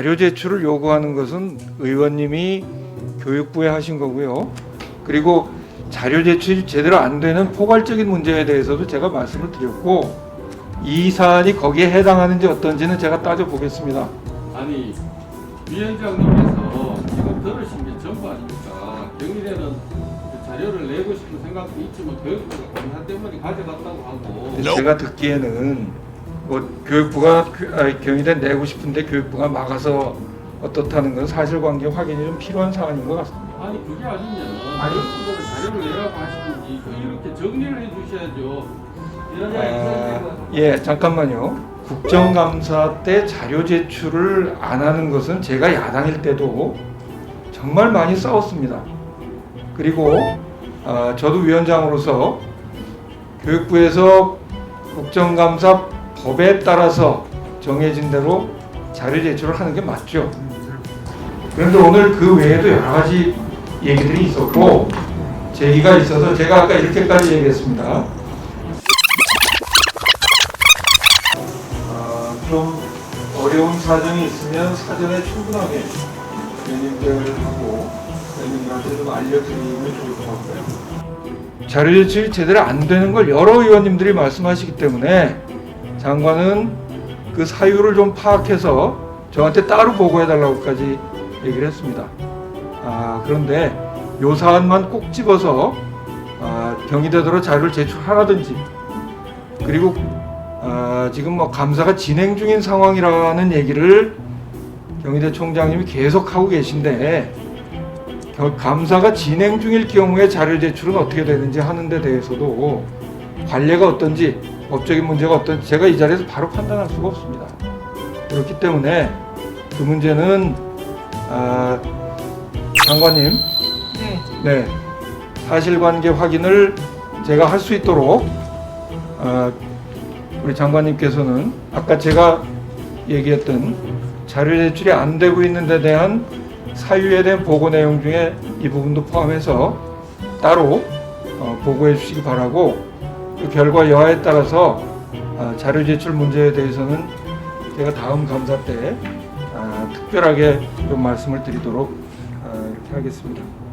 자료 제출을 요구하는 것은 의원님이 교육부에 하신 거고요. 그리고 자료 제출이 제대로 안 되는 포괄적인 문제에 대해서도 제가 말씀을 드렸고 이 사안이 거기에 해당하는지 어떤지는 제가 따져 보겠습니다. 아니 위원장님께서 지금 들으신 게 전부 아닙니까? 경일에는 그 자료를 내고 싶은 생각도 있지만 교육부가 검사 때문에 가져갔다고 하고 제가 듣기에는 뭐 교육부가 경희대 내고 싶은데 교육부가 막아서 어떻다는 건 사실관계 확인이 좀 필요한 사안인 것 같습니다. 아니 그게 아니면 아니. 교육부가 자료를 내라고 하시든지 그 이렇게 정리를 해주셔야죠. 아, 예, 잠깐만요. 국정감사 때 자료 제출을 안 하는 것은 제가 야당일 때도 정말 많이 싸웠습니다. 그리고 아, 저도 위원장으로서 교육부에서 국정감사 법에 따라서 정해진 대로 자료 제출을 하는 게 맞죠. 그런데 오늘 그 외에도 여러 가지 얘기들이 있었고 제기가 있어서 제가 아까 이렇게까지 얘기했습니다. 아, 좀 어려운 사정이 있으면 사전에 충분하게 의원님들한테 좀 알려드리면 좋을 것 같고요. 자료 제출이 제대로 안 되는 걸 여러 의원님들이 말씀하시기 때문에 장관은 그 사유를 좀 파악해서 저한테 따로 보고해달라고까지 얘기를 했습니다. 아, 그런데 요 사안만 꼭 집어서 아, 경희대도로 자료를 제출하라든지 그리고 아, 지금 뭐 감사가 진행 중인 상황이라는 얘기를 경희대 총장님이 계속 하고 계신데 겨- 감사가 진행 중일 경우에 자료 제출은 어떻게 되는지 하는 데 대해서도 관례가 어떤지 법적인 문제가 어떤지 제가 이 자리에서 바로 판단할 수가 없습니다. 그렇기 때문에 그 문제는 아, 장관님 네. 네 사실관계 확인을 제가 할 수 있도록 아, 우리 장관님께서는 아까 제가 얘기했던 자료 제출이 안 되고 있는 데 대한 사유에 대한 보고 내용 중에 이 부분도 포함해서 따로 어, 보고해 주시기 바라고 그 결과 여하에 따라서 아, 자료 제출 문제에 대해서는 제가 다음 감사 때 아, 특별하게 좀 말씀을 드리도록 아, 이렇게 하겠습니다.